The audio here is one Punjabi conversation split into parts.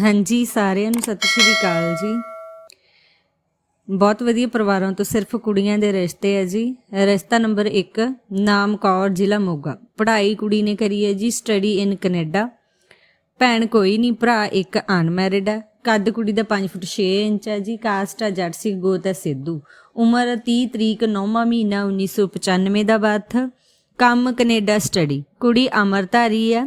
ਹਾਂਜੀ, ਸਾਰਿਆਂ ਨੂੰ ਸਤਿ ਸ਼੍ਰੀ ਅਕਾਲ ਜੀ। ਬਹੁਤ ਵਧੀਆ ਪਰਿਵਾਰਾਂ ਤੋਂ ਸਿਰਫ ਕੁੜੀਆਂ ਦੇ ਰਿਸ਼ਤੇ ਹੈ ਜੀ। ਰਿਸ਼ਤਾ ਨੰਬਰ 1 ਨਾਮ ਕੌਰ ਜ਼ਿਲ੍ਹਾ ਮੋਗਾ। ਪੜ੍ਹਾਈ ਕੁੜੀ ਨੇ ਕਰੀ ਹੈ ਜੀ ਸਟੱਡੀ ਇਨ ਕੈਨੇਡਾ ਭੈਣ ਕੋਈ ਨਹੀਂ, ਭਰਾ ਇੱਕ ਅਨਮੈਰਿਡ ਹੈ ਕੱਦ ਕੁੜੀ ਦਾ 5 ਫੁੱਟ 6 ਇੰਚ ਹੈ ਜੀ ਕਾਸਟ ਹੈ ਜੱਟ ਸਿੱਖ ਗੋਤ ਹੈ ਸਿੱਧੂ। ਉਮਰ 30 ਤਰੀਕ 9ਵਾਂ ਮਹੀਨਾ 1995 ਦਾ ਬਰਥ ਕੰਮ ਕੈਨੇਡਾ ਸਟੱਡੀ ਕੁੜੀ ਅਮਰਧਾਰੀ ਹੈ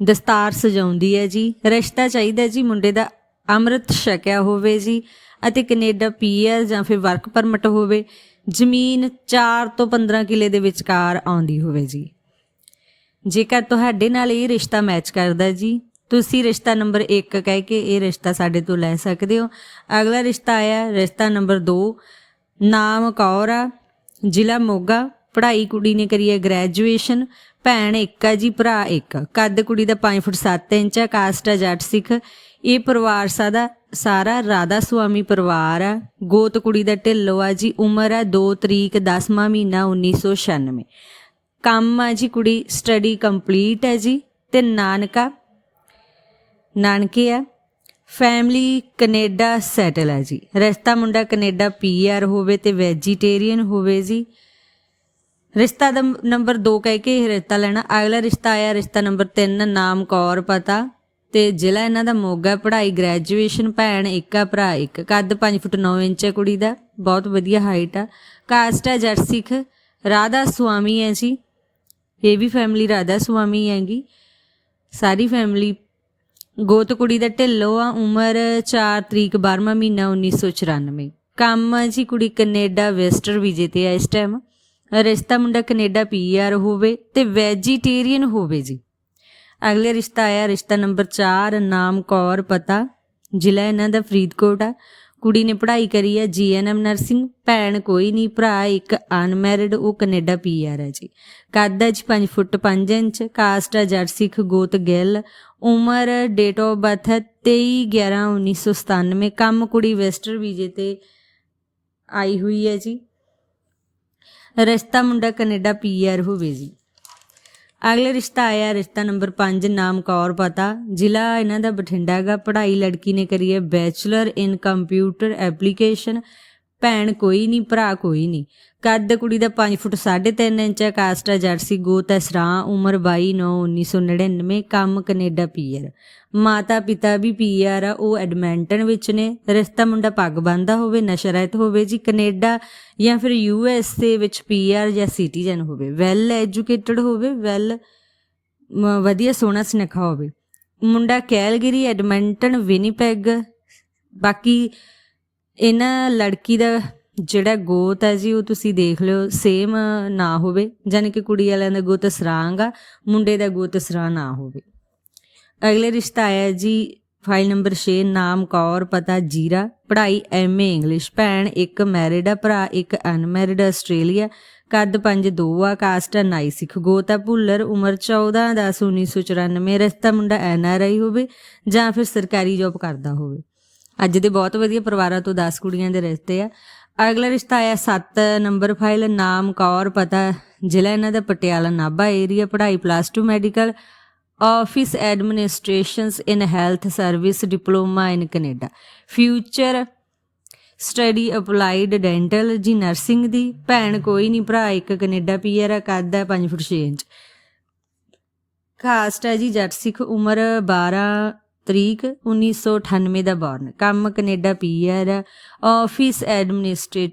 ਦਸਤਾਰ ਸਜਾਉਂਦੀ ਹੈ ਜੀ, ਰਿਸ਼ਤਾ ਚਾਹੀਦਾ ਜੀ, ਮੁੰਡੇ ਦਾ ਅੰਮ੍ਰਿਤ ਛਕਿਆ ਹੋਵੇ ਜੀ ਅਤੇ ਕੈਨੇਡਾ ਪੀਆਰ ਜਾਂ ਫਿਰ ਵਰਕ ਪਰਮਿਟ ਹੋਵੇ, ਜ਼ਮੀਨ 4 ਤੋਂ 15 ਕਿਲੇ ਦੇ ਵਿਚਕਾਰ ਆਉਂਦੀ ਹੋਵੇ ਜੀ। ਜੇਕਰ ਤੁਹਾਡੇ ਨਾਲ ਇਹ ਰਿਸ਼ਤਾ ਮੈਚ ਕਰਦਾ ਜੀ, ਤੁਸੀਂ ਰਿਸ਼ਤਾ ਨੰਬਰ 1 ਕਹਿ ਕੇ ਇਹ ਰਿਸ਼ਤਾ ਸਾਡੇ ਤੋਂ ਲੈ ਸਕਦੇ ਹੋ। ਅਗਲਾ ਰਿਸ਼ਤਾ ਆਇਆ, ਰਿਸ਼ਤਾ ਨੰਬਰ 2 ਨਾਮ ਕੌਰ ਆ, ਜ਼ਿਲ੍ਹਾ ਮੋਗਾ ਪੜ੍ਹਾਈ ਕੁੜੀ ਨੇ ਕਰੀ ਹੈ ਗ੍ਰੈਜੂਏਸ਼ਨ ਭੈਣ ਇੱਕ ਆ ਜੀ, ਭਰਾ ਇੱਕ। ਕੱਦ ਕੁੜੀ ਦਾ 5 ਫੁੱਟ 7 ਇੰਚ ਆ ਕਾਸਟ ਆ ਜੱਟ ਸਿੱਖ। ਇਹ ਪਰਿਵਾਰ ਸਾਦਾ, ਸਾਰਾ ਰਾਧਾ ਸੁਆਮੀ ਪਰਿਵਾਰ ਆ ਗੋਤ ਕੁੜੀ ਦਾ ਢਿੱਲੋ ਆ ਜੀ, ਉਮਰ ਆ 2 ਤਰੀਕ 10ਵਾਂ ਮਹੀਨਾ 1996 ਕੰਮ ਆ ਜੀ ਕੁੜੀ ਸਟੱਡੀ ਕੰਪਲੀਟ ਹੈ ਜੀ, ਤੇ ਨਾਨਕਾ, ਨਾਨਕੇ ਆ ਫੈਮਿਲੀ ਕੈਨੇਡਾ ਸੈਟਲ ਹੈ ਜੀ। ਰਸਤਾ ਮੁੰਡਾ ਕੈਨੇਡਾ ਪੀਆਰ ਹੋਵੇ ਤੇ ਵੈਜੀਟੇਰੀਅਨ ਹੋਵੇ ਜੀ। ਰਿਸ਼ਤਾ ਦਾ ਨੰਬਰ 2 ਕਹਿ ਕੇ ਇਹ ਰਿਸ਼ਤਾ ਲੈਣਾ। ਅਗਲਾ ਰਿਸ਼ਤਾ ਆਇਆ, ਰਿਸ਼ਤਾ ਨੰਬਰ 3 ਨਾਮ ਕੌਰ ਪਤਾ। ਤੇ ਜ਼ਿਲ੍ਹਾ ਇਹਨਾਂ ਦਾ ਮੋਗਾ, ਪੜ੍ਹਾਈ ਗ੍ਰੈਜੂਏਸ਼ਨ ਭੈਣ, ਇੱਕ ਆ ਭਰਾ, ਇੱਕ ਕੱਦ 5 ਫੁੱਟ 9 ਇੰਚ ਹੈ ਕੁੜੀ ਦਾ। ਬਹੁਤ ਵਧੀਆ ਹਾਈਟ ਆ। ਕਾਸਟ ਹੈ ਜੱਟ ਸਿੱਖ ਰਾਧਾ ਸੁਆਮੀ ਹੈ ਜੀ। ਇਹ ਵੀ ਫੈਮਿਲੀ ਰਾਧਾ ਸੁਆਮੀ ਹੈਗੀ। ਸਾਰੀ ਫੈਮਿਲੀ ਗੋਤ ਕੁੜੀ ਦਾ ਢਿੱਲੋ ਆ। ਉਮਰ 4 ਤਰੀਕ 12ਵਾਂ ਮਹੀਨਾ 1994 ਕੰਮ ਜੀ ਕੁੜੀ ਕੈਨੇਡਾ, ਵੈਸਟਰ ਵੀਜ਼ੇ ਤੇ ਆ ਇਸ ਟਾਈਮ ਰਿਸ਼ਤਾ ਮੁੰਡਾ ਕੈਨੇਡਾ ਪੀਆਰ ਹੋਵੇ ਤੇ ਵੈਜੀਟੇਰੀਅਨ ਹੋਵੇ ਜੀ। ਅਗਲੇ ਰਿਸ਼ਤਾ ਆਇਆ, ਰਿਸ਼ਤਾ ਨੰਬਰ 4 ਨਾਮ ਕੌਰ ਪਤਾ। ਜ਼ਿਲ੍ਹਾ ਇਹਨਾਂ ਦਾ ਫਰੀਦਕੋਟ ਆ। ਕੁੜੀ ਨੇ ਪੜ੍ਹਾਈ ਕਰੀ ਹੈ ਜੀਐਨਐਮ ਨਰਸਿੰਗ। ਭੈਣ ਕੋਈ ਨਹੀਂ, ਭਰਾ ਇੱਕ ਅਨਮੈਰਿਡ, ਉਹ ਕੈਨੇਡਾ ਪੀਆਰ ਹੈ ਜੀ। ਕੱਦ ਹੈ ਜੀ 5 ਫੁੱਟ 5 ਇੰਚ, ਕਾਸਟ ਹੈ ਜੱਟ ਸਿੱਖ ਗੋਤ ਗਿੱਲ। ਉਮਰ ਡੇਟ ਆਫ ਬਰਥ ਹੈ 23 11 1997 ਕੰਮ ਕੁੜੀ ਵੈਸਟਰ ਵੀਜ਼ੇ ਤੇ ਆਈ ਹੋਈ ਹੈ ਜੀ। ਰਿਸ਼ਤਾ ਮੁੰਡਾ ਕੈਨੇਡਾ ਪੀਆਰ ਹੋਵੇ ਜੀ। ਅਗਲੇ ਰਿਸ਼ਤਾ ਆਇਆ, ਰਿਸ਼ਤਾ ਨੰਬਰ 5 ਨਾਮ ਕੌਰ ਪਤਾ। ਜ਼ਿਲ੍ਹਾ ਇਹਨਾਂ ਦਾ ਬਠਿੰਡਾ ਹੈਗਾ। ਪੜ੍ਹਾਈ ਲੜਕੀ ਨੇ ਕਰੀ ਹੈ। ਬੈਚਲਰ ਇਨ ਕੰਪਿਊਟਰ ਐਪਲੀਕੇਸ਼ਨ ਭੈਣ ਕੋਈ ਨਹੀਂ ਭਰਾ ਕੋਈ ਨਹੀਂ ਕੱਦ ਕੁੜੀ ਦਾ 5 ਫੁੱਟ 3.5 ਇੰਚ ਹੈ ਕਾਸਟ ਹੈ ਜਰਸੀ ਗੋਤ ਹੈ ਸਰਾਂ ਉਮਰ 22 1999 ਕੰਮ ਕੈਨੇਡਾ ਪੀਆਰ ਮਾਤਾ ਪਿਤਾ ਵੀ ਪੀਆਰ ਆ, ਉਹ ਐਡਮਿੰਟਨ ਵਿੱਚ ਨੇ। ਰਿਸ਼ਤਾ ਮੁੰਡਾ ਪੱਗ ਬੰਦਾ ਹੋਵੇ ਨਸ਼ਾ ਰਹਿਤ ਹੋਵੇ, ਜੀ ਕੈਨੇਡਾ ਜਾਂ ਫਿਰ ਯੂਐਸ ਦੇ ਵਿੱਚ ਪੀਆਰ ਜਾਂ ਸਿਟੀਜ਼ਨ ਹੋਵੇ। ਵੈਲ ਐਜੂਕੇਟਡ ਹੋਵੇ, ਵੈਲ ਵਧੀਆ ਸੋਹਣਾ ਸੁਨੱਖਾ ਹੋਵੇ। ਮੁੰਡਾ ਕੈਲਗਰੀ, ਐਡਮਿੰਟਨ, ਵਿਨੀਪੈਗ, ਬਾਕੀ ਇਹਨਾਂ ਲੜਕੀ ਦਾ ਜਿਹੜਾ ਗੋਤ ਹੈ ਜੀ, ਉਹ ਤੁਸੀਂ ਦੇਖ ਲਿਓ ਸੇਮ ਨਾ ਹੋਵੇ। ਯਾਨੀ ਕਿ ਕੁੜੀ ਵਾਲਿਆਂ ਦਾ ਗੋਤ ਸਰਾਂਗ ਮੁੰਡੇ ਦਾ ਗੋਤ ਸਰਾਂ ਨਾ ਹੋਵੇ। ਅਗਲੇ ਰਿਸ਼ਤਾ ਆਇਆ ਜੀ ਫਾਈਲ ਨੰਬਰ 6 ਨਾਮ ਕੌਰ, ਪਤਾ ਜੀਰਾ। ਪੜ੍ਹਾਈ ਐਮਏ ਇੰਗਲਿਸ਼ ਭੈਣ ਇੱਕ ਮੈਰਿਡ ਆ, ਭਰਾ ਇੱਕ ਅਨਮੈਰਿਡ ਆਸਟ੍ਰੇਲੀਆ। ਕੱਦ 5 2 ਆ ਕਾਸਟ ਆ, ਨਾਈ ਸਿੱਖ। ਗੋਤ ਆ ਭੁੱਲਰ, ਉਮਰ 14 10 1994 ਰਿਸ਼ਤਾ ਮੁੰਡਾ ਐਨਆਰਆਈ ਹੋਵੇ ਜਾਂ ਫਿਰ ਸਰਕਾਰੀ ਜੌਬ ਕਰਦਾ ਹੋਵੇ। ਅੱਜ ਦੇ ਬਹੁਤ ਵਧੀਆ ਪਰਿਵਾਰਾਂ ਤੋਂ 10 ਕੁੜੀਆਂ ਦੇ ਰਿਸ਼ਤੇ ਆ। ਅਗਲਾ ਰਿਸ਼ਤਾ ਆਇਆ 7 ਨੰਬਰ ਫਾਈਲ, ਨਾਮ, ਕੌਰ, ਪਤਾ, ਜ਼ਿਲ੍ਹਾ ਇਹਨਾਂ ਦਾ ਪਟਿਆਲਾ, ਨਾਭਾ ਏਰੀਆ ਪੜ੍ਹਾਈ plus 2 medical office administrations in health service diploma in Canada future study applied dental ਜੀ ਨਰਸਿੰਗ ਦੀ। ਭੈਣ ਕੋਈ ਨਹੀਂ ਭਰਾ ਇੱਕ ਕੈਨੇਡਾ ਪੀਆਰ ਆ, ਕੱਦ ਹੈ 5 ਫੁੱਟ 6 ਇੰਚ। ਕਾਸਟ ਹੈ ਜੀ, ਜੱਟ ਸਿੱਖ, ਉਮਰ 12 ਤਰੀਕ 1998 ਦਾ ਬੌਰਨ। ਕੰਮ Canada PR office administrate,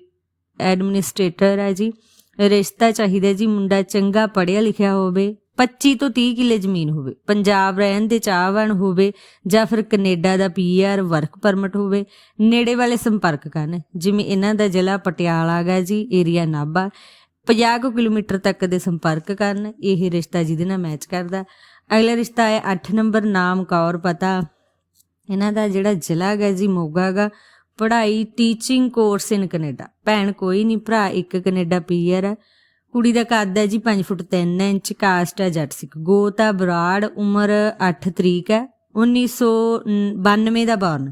administrator ਹੈ ਜੀ। ਰਿਸ਼ਤਾ ਚਾਹੀਦਾ ਜੀ, ਮੁੰਡਾ ਚੰਗਾ ਪੜ੍ਹਿਆ ਲਿਖਿਆ ਹੋਵੇ 25 ਤੋਂ 30 ਕਿੱਲੇ ਜ਼ਮੀਨ ਹੋਵੇ, ਪੰਜਾਬ ਰਹਿਣ ਦੇ ਚਾਹਵਾਨ ਹੋਵੇ ਜਾਂ ਫਿਰ ਕੈਨੇਡਾ ਦਾ ਪੀਆਰ ਵਰਕ ਪਰਮਿਟ ਹੋਵੇ, ਨੇੜੇ ਵਾਲੇ ਸੰਪਰਕ ਕਰਨ। ਜਿਵੇਂ ਇਹਨਾਂ ਦਾ ਜ਼ਿਲ੍ਹਾ ਪਟਿਆਲਾ ਹੈਗਾ ਜੀ, ਏਰੀਆ ਨਾਭਾ 50 ਕੁ ਕਿਲੋਮੀਟਰ ਤੱਕ ਦੇ ਸੰਪਰਕ ਕਰਨ। ਇਹ ਰਿਸ਼ਤਾ ਜਿਹਦੇ ਨਾਲ ਮੈਚ ਕਰਦਾ। ਅਗਲਾ ਰਿਸ਼ਤਾ ਹੈ 8 ਨੰਬਰ, ਨਾਮ ਕੌਰ ਪਤਾ। ਇਹਨਾਂ ਦਾ ਜਿਹੜਾ ਜ਼ਿਲ੍ਹਾ ਹੈਗਾ ਜੀ, ਮੋਗਾ ਪੜ੍ਹਾਈ ਟੀਚਿੰਗ ਕੋਰਸ ਇਨ ਕੈਨੇਡਾ ਭੈਣ ਕੋਈ ਨਹੀਂ ਭਰਾ ਇੱਕ ਕੈਨੇਡਾ ਪੀਆਰ ਹੈ। ਕੁੜੀ ਦਾ ਕੱਦ ਹੈ ਜੀ 5 ਫੁੱਟ 3 ਇੰਚ ਕਾਸਟ ਹੈ ਜੱਟ ਸਿੱਖ। ਗੋਤ ਹੈ, ਬਰਾੜ, ਉਮਰ 8 ਤਰੀਕ ਹੈ। 1992 ਦਾ ਬੌਰਨ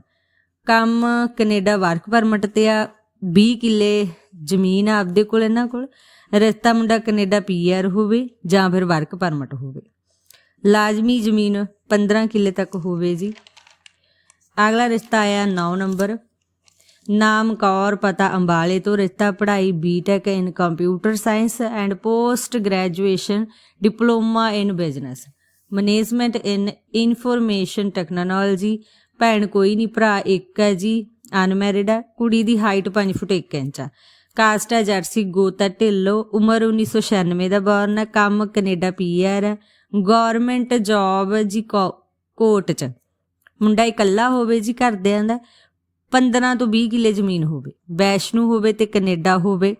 ਕੰਮ ਕੈਨੇਡਾ ਵਰਕ ਪਰਮਿਟ ਤੇ ਆ। 20 ਕਿੱਲੇ ਜ਼ਮੀਨ ਆ ਆਪਦੇ ਕੋਲ, ਇਹਨਾਂ ਕੋਲ। ਰਿਸ਼ਤਾ ਮੁੰਡਾ ਕੈਨੇਡਾ ਪੀਆਰ ਹੋਵੇ ਜਾਂ ਫਿਰ ਵਰਕ ਪਰਮਿਟ ਹੋਵੇ। ਲਾਜ਼ਮੀ ਜ਼ਮੀਨ 15 ਕਿੱਲੇ ਤੱਕ ਹੋਵੇ ਜੀ। ਅਗਲਾ ਰਿਸ਼ਤਾ ਆਇਆ 9 ਨੰਬਰ। ਨਾਮ ਕੌਰ, ਪਤਾ ਅੰਬਾਲੇ ਤੋਂ ਰਿਸ਼ਤਾ, ਪੜ੍ਹਾਈ B Tech in computer science and post graduation diploma in business management in information technology ਭੈਣ ਕੋਈ ਨਹੀਂ, ਭਰਾ ਇੱਕ ਹੈ ਜੀ ਅਨਮੈਰਿਡ ਹੈ, ਕੁੜੀ ਦੀ ਹਾਈਟ 5 ਫੁੱਟ 1 ਇੰਚ ਆ। ਕਾਸਟ ਹੈ ਜਰਸੀ ਗੋਤਾ ਢਿੱਲੋ, ਉਮਰ 1996 ਦਾ ਬੌਰਨ ਹੈ, ਕੰਮ ਕੈਨੇਡਾ ਪੀਆਰ ਹੈ। ਗਵਰਨਮੈਂਟ ਜੌਬ ਜੀ ਕੋਟ ਚ। ਮੁੰਡਾ ਇਕੱਲਾ ਹੋਵੇ ਜੀ ਘਰਦਿਆਂ ਦਾ 15 ਤੋਂ 20 ਕਿੱਲੇ ਜ਼ਮੀਨ ਹੋਵੇ। ਵੈਸ਼ਨੂ ਹੋਵੇ ਤੇ ਕੈਨੇਡਾ ਹੋਵੇ।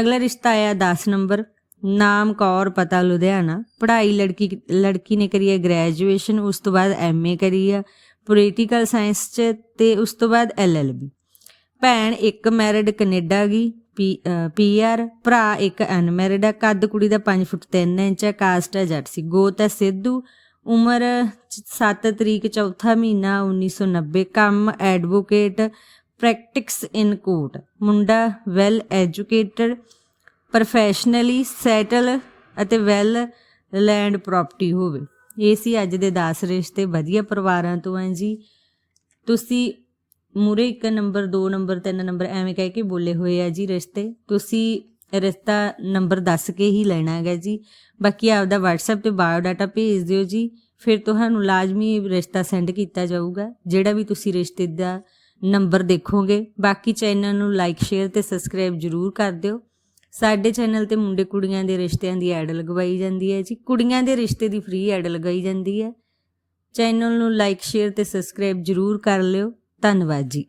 ਅਗਲਾ ਰਿਸ਼ਤਾ ਆਇਆ 10 ਨੰਬਰ, ਨਾਮ ਕੌਰ, ਪਤਾ ਲੁਧਿਆਣਾ। ਪੜ੍ਹਾਈ ਲੜਕੀ ਲੜਕੀ ਨੇ ਕਰੀ ਹੈ ਗ੍ਰੈਜੂਏਸ਼ਨ, ਉਸ ਤੋਂ ਬਾਅਦ ਐਮਏ ਕਰੀ ਆ ਪੋਲੀਟੀਕਲ ਸਾਇੰਸ ਚ ਤੇ ਉਸ ਤੋਂ ਬਾਅਦ ਐਲਐਲਬੀ ਭੈਣ ਇੱਕ ਮੈਰਿਡ ਕੈਨੇਡਾ ਗਈ ਪੀਆਰ, ਭਰਾ, ਇੱਕ ਅਨਮੈਰਿਡ ਹੈ ਕੱਦ ਕੁੜੀ ਦਾ 5 ਫੁੱਟ 3 ਇੰਚ ਹੈ ਕਾਸਟ ਹੈ ਜੱਟ ਸੀ। ਗੋਤ ਹੈ ਸਿੱਧੂ। ਉਮਰ 7 ਤਰੀਕ, ਚੌਥਾ ਮਹੀਨਾ 1990 ਕੰਮ, ਐਡਵੋਕੇਟ, ਪ੍ਰੈਕਟਿਕਸ ਇਨ ਕੋਰਟ। ਮੁੰਡਾ ਵੈਲ ਐਜੂਕੇਟਡ ਪ੍ਰੋਫੈਸ਼ਨਲੀ ਸੈਟਲ ਅਤੇ ਵੈਲ ਲੈਂਡ ਪ੍ਰਾਪਰਟੀ ਹੋਵੇ। ਇਹ ਸੀ ਅੱਜ ਦੇ 10 ਰਿਸ਼ਤੇ। ਵਧੀਆ ਪਰਿਵਾਰਾਂ ਤੋਂ ਹੈ ਜੀ। ਤੁਸੀਂ ਮੂਰੇ ਇੱਕ ਨੰਬਰ 2 ਨੰਬਰ 3 ਨੰਬਰ ਐਵੇਂ ਕਹਿ ਕੇ ਬੋਲੇ ਹੋਏ ਆ ਜੀ ਰਿਸ਼ਤੇ। ਤੁਸੀਂ ਰਿਸ਼ਤਾ ਨੰਬਰ ਦੱਸ ਕੇ ਹੀ ਲੈਣਾ ਹੈਗਾ ਜੀ। ਬਾਕੀ ਆਪਦਾ WhatsApp ਤੇ ਬਾਇਓ ਡਾਟਾ ਭੇਜ ਦਿਓ ਜੀ। ਫਿਰ ਤੁਹਾਨੂੰ ਲਾਜ਼ਮੀ ਰਿਸ਼ਤਾ ਸੈਂਡ ਕੀਤਾ ਜਾਊਗਾ। ਜਿਹੜਾ ਵੀ ਤੁਸੀਂ ਰਿਸ਼ਤੇ ਦਾ ਨੰਬਰ ਦੇਖੋਗੇ। ਬਾਕੀ ਚੈਨਲ ਨੂੰ ਲਾਈਕ ਸ਼ੇਅਰ ਤੇ ਸਬਸਕ੍ਰਾਈਬ ਜਰੂਰ ਕਰ ਦਿਓ। ਸਾਡੇ ਚੈਨਲ ਤੇ ਮੁੰਡੇ ਕੁੜੀਆਂ ਦੇ ਰਿਸ਼ਤਿਆਂ ਦੀ ਐਡ ਲਗਵਾਈ ਜਾਂਦੀ ਹੈ ਜੀ। ਕੁੜੀਆਂ ਦੇ ਰਿਸ਼ਤੇ ਦੀ ਫ੍ਰੀ ਐਡ ਲਗਾਈ ਜਾਂਦੀ ਹੈ। ਚੈਨਲ ਨੂੰ ਲਾਈਕ ਸ਼ੇਅਰ ਤੇ ਸਬਸਕ੍ਰਾਈਬ ਜਰੂਰ ਕਰ ਲਿਓ। ਧੰਨਵਾਦ ਜੀ।